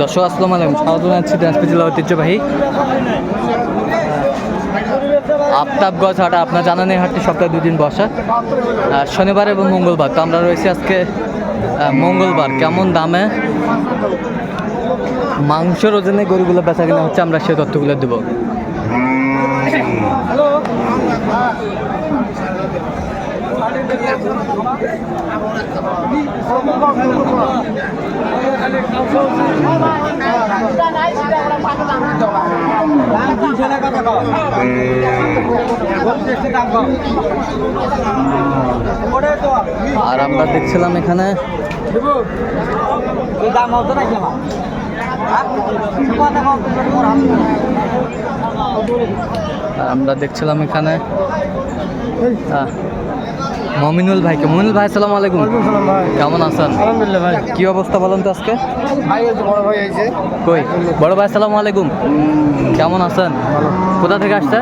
দর্শক, আসসালাম আলাইকুম। স্বাগত জানাচ্ছি দিনাজপুর জেলা ঐতিহ্যবাহী আফতাবগঞ্জ হাট। আপনার জানান এই হাটটি সপ্তাহে দুদিন বসা শনিবার এবং মঙ্গলবার। তো আমরা রয়েছি আজকে মঙ্গলবার। কেমন দামে মাংসের ওজনে গরুগুলো বেচা কিনা হচ্ছে, আমরা সেই তথ্যগুলো দেবো। আর আমরা দেখছিলাম এখানে আমরা দেখছিলাম এখানে মমিনুল ভাইকে মমিনুল ভাই আসসালামু আলাইকুম কেমন আছেন আলহামদুলিল্লাহ ভাই কি অবস্থা বলেন তো আজকে ভাই বড় ভাই হয়েছে কই বড় ভাই আসসালামু আলাইকুম কেমন আছেন কোথা থেকে আসছে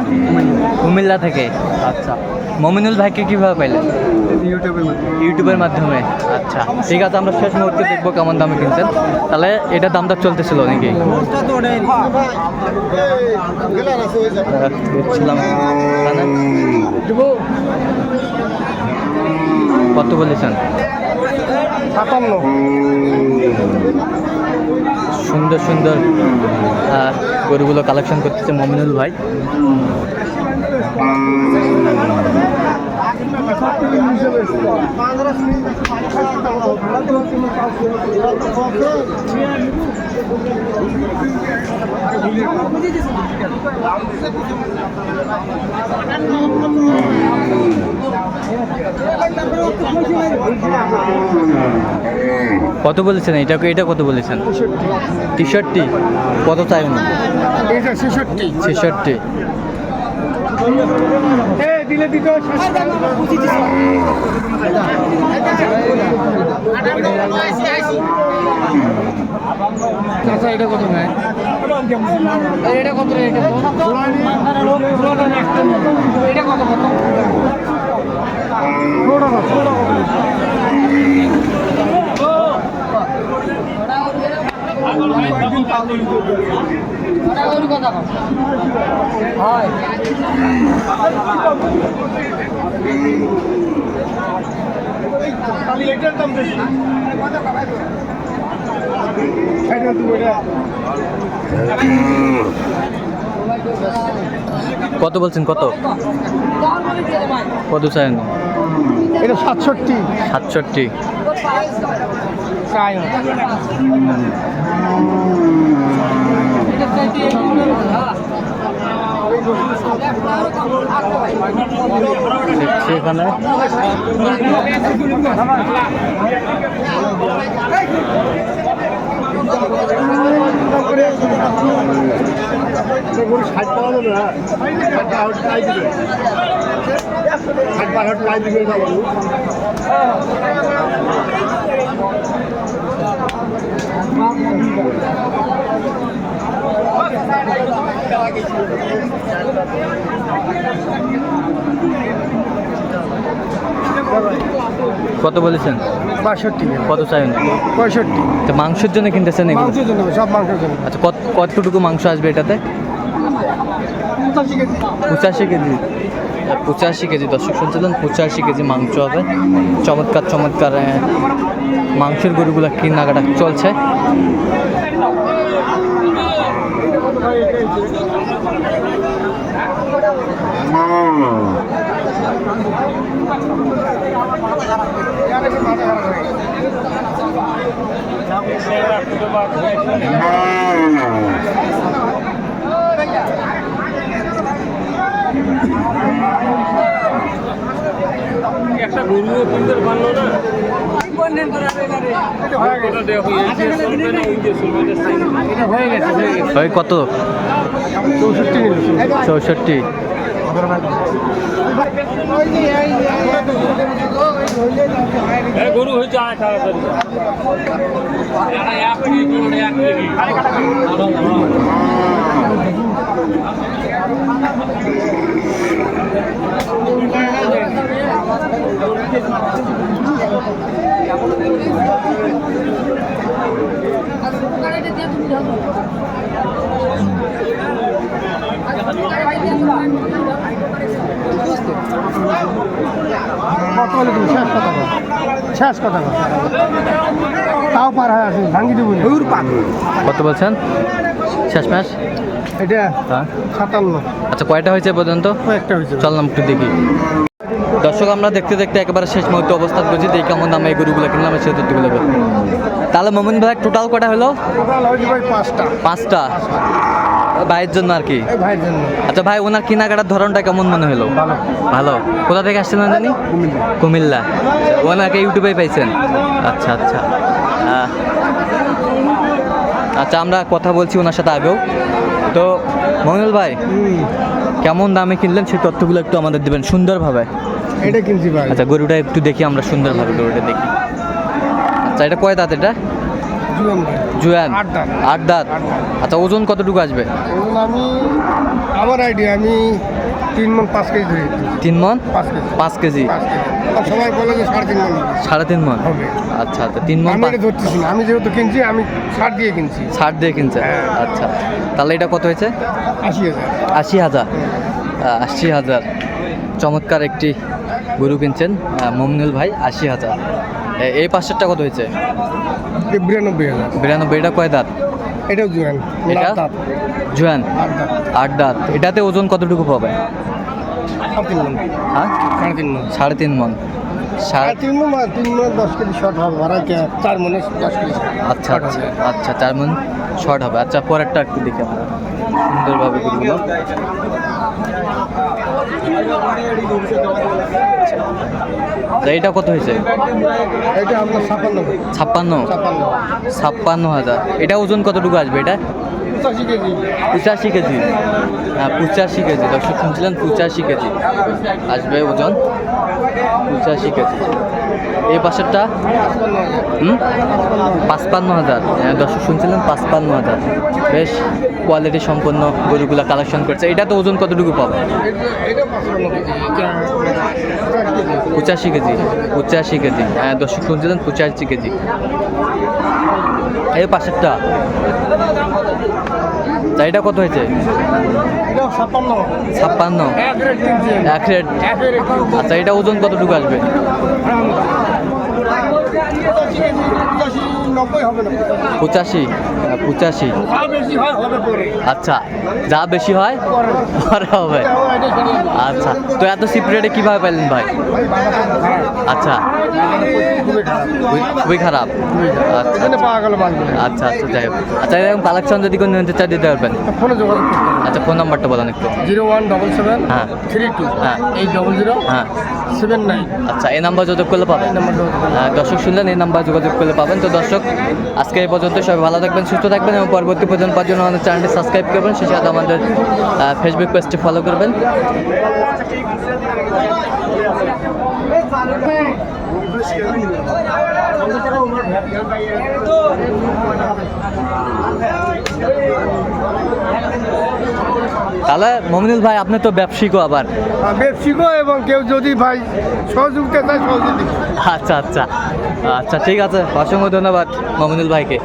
কুমিল্লা থেকে আচ্ছা মমিনুল ভাইকে কীভাবে পাইলেন ইউটিউবের ইউটিউবের মাধ্যমে আচ্ছা ঠিক আছে আমরা শেষ মুহূর্তে দেখব কেমন দামে কিনছেন তাহলে এটা দামটা চলতেছিল নাকি এখানে। কত বলেছেন? সাতান্ন। সুন্দর সুন্দর গরুগুলো কালেকশন করতেছে মমিনুল ভাই। কত বলেছেন? এটা এটা কত বলেছেন? টি শার্টটি কত চাই উনি? ছেষট্টি। দিলে দিতে আচ্ছা এটা কত ভাই? এটা কত এটা এটা কত কত? হয় কত বলছেন? কত? কত চাই উনি এটা সাতষট্টি। সাতষট্টি। এখানে। ষাট পাওয়া যাবে না ষাট পাহাড় লাই দিবে যাব কত বলেছেন? বাষট্টি কত চাই উনি পঁয়ষট্টি। তো মাংসের জন্য কিনতেছেন এগুলো মাংসের জন্য সব মাংসের জন্য। আচ্ছা কত কতটুকু মাংস আসবে এটাতে? পঁচাশি কেজি। পঁচাশি কেজি পঁচাশি কেজি দর্শক শুনছিলেন পঁচাশি কেজি মাংস হবে। চমৎকার চমৎকার মাংসের গরুগুলো কেনাকাটা চলছে। একটা গরুও কিনতে পারল না। ওই কত? চৌষট্টি চৌষট্টি। গরু হয়েছে এক কেজি কত বলে তুমি শেষ কথা শেষ কথা তাও পার হয়ে আছে ভাঙ্গি দেবো ওর পাক কত বলছেন? শেষ ম্যাচ? এটা হ্যাঁ। সাতান্ন। আচ্ছা কয়টা হয়েছে পর্যন্ত? কয়েকটা হয়েছে। চললাম একটু দেখি। দর্শক আমরা দেখতে দেখতে একেবারে শেষ মুহূর্তে অবস্থান করছি। দেখি কেমন দামে এই গরুগুলো কিনলাম সেই তথ্যগুলো। তাহলে মোমিন ভাই টোটাল কটা হলো? পাঁচটা। পাঁচটা? ভাইয়ের জন্য আর কি? এই আচ্ছা ভাই ওনার কেনাকাটার ধরনটা কেমন মনে হলো? ভালো। কোথা থেকে আসছিলেন জানি? কুমিল্লা। ওনাকে ইউটিউবে পাইছেন? আচ্ছা আচ্ছা। আচ্ছা আমরা কথা বলছি ওনার সাথে আগেও। তো মমিনুল ভাই কেমন দামে কিনলেন? সেই তথ্যগুলো একটু আমাদের দেবেন সুন্দরভাবে। এটা কিনছি ভাই। আচ্ছা গরুটা একটু দেখি আমরা সুন্দরভাবে গরুটা দেখি। আচ্ছা এটা কয় দাঁত এটা? জুয়ান আট দাঁত। আচ্ছা ওজন কতটুকু আসবে? ওজন আমি আমার আইডিয়া আমি তিন মন পাঁচ কেজি ধরে। তিন মন? পাঁচ কেজি। সবাই বলে যে সাড়ে তিন মন সাড়ে তিন মন? আচ্ছা আচ্ছা তিন মন আমি ধরতেছি না। আমি যেহেতু কিনছি আমি ছাড় দিয়ে কিনছি। ছাড় দিয়ে কিনছে? হ্যাঁ। আচ্ছা তাহলে এটা কত হয়েছে? আশি হাজার। আশি হাজার। আশি হাজার। চমৎকার একটি গরু কিনছেন মমিনুল ভাই আশি হাজার। এই পাশেরটা কত হয়েছে? বিরানব্বই হাজার। বিরানব্বই এটা কয় দাঁত? এটাও জুয়ান এটা? জুয়ান? আট দাঁত। এটাতে ওজন কতটুকু পাবে? সাড়ে তিন মন। হ্যাঁ? সাড়ে তিন মন। সাড়ে তিন মন। সাড়ে সাড়ে তিন মন আর তিন মন দশ কেজি শর্ট হবে। ভাড়া চার মনে দশ কেজি আচ্ছা আচ্ছা আচ্ছা চার মন শর্ট হবে। আচ্ছা পরেরটা একটু দেখি আমরা। সুন্দরভাবে এইটা কত হয়েছে? এটা ছাপ্পান্ন ছাপ্পান্ন? হাজার। এটা ওজন কতটুকু আসবে এটা? পঁচাশি কেজি। হ্যাঁ পঁচাশি কেজি। দর্শক শুনছিলেন পঁচাশি কেজি আসবে ওজন। পঁচাশি কেজি। এই পাশেরটা? হুম? পাঁচপান্ন হাজার। হ্যাঁ, দর্শক শুনছিলেন পাঁচপান্ন হাজার। বেশ। কোয়ালিটি সম্পন্ন গরুগুলা কালেকশন করছে। এটা তো ওজন কতটুকু পাবে? পঁচাশি কেজি পঁচাশি কেজি। হ্যাঁ দর্শক শুনছিলেন, পঁচাশি কেজি। এই পাশেরটা। এটা কত হয়েছে? ছাপ্পান্ন। এক রেট। আচ্ছা এটা ওজন কতটুকু আসবে? পঁচাশি? হ্যাঁ, পঁচাশি। আচ্ছা যা বেশি হয় পরে। হবে। আচ্ছা তো এত চিপ রেটে কীভাবে পাইলেন ভাই। আচ্ছা। খুবই খারাপ। আচ্ছা মালগুলো। আচ্ছা আচ্ছা যাই হোক। আচ্ছা এরকম কালেকশন যদি কোনো নিতে চাই দিতে পারবেন। ফোনে যোগাযোগ আচ্ছা ফোন নাম্বারটা বলেন একটু। জিরো ওয়ান ডবল সেভেন হ্যাঁ। থ্রি টু হ্যাঁ। এইট ডবল জিরো হ্যাঁ। সেভেন নাইন আচ্ছা এই নাম্বার যোগাযোগ করলে পাবেন। হ্যাঁ, দর্শক শুনলেন এই নাম্বার যোগাযোগ করলে পাবেন। তো দর্শক আজকে এই পর্যন্ত সবাই ভালো থাকবেন সুস্থ থাকবেন এবং পরবর্তী পর্যন্ত পাওয়ার জন্য আমাদের চ্যানেলটি সাবস্ক্রাইব করবেন। সেই সাথে আমাদের ফেসবুক পেজটি ফলো করবেন। তাহলে মমিনুল ভাই আপনি তো ব্যবসায়িকও আবার। আর ব্যবসায়িকও এবং কেউ যদি ভাই সহযোগিতা চায় সহযোগিতা আচ্ছা আচ্ছা। আচ্ছা ঠিক আছে। অসংখ্য ধন্যবাদ মমিনুল ভাইকে।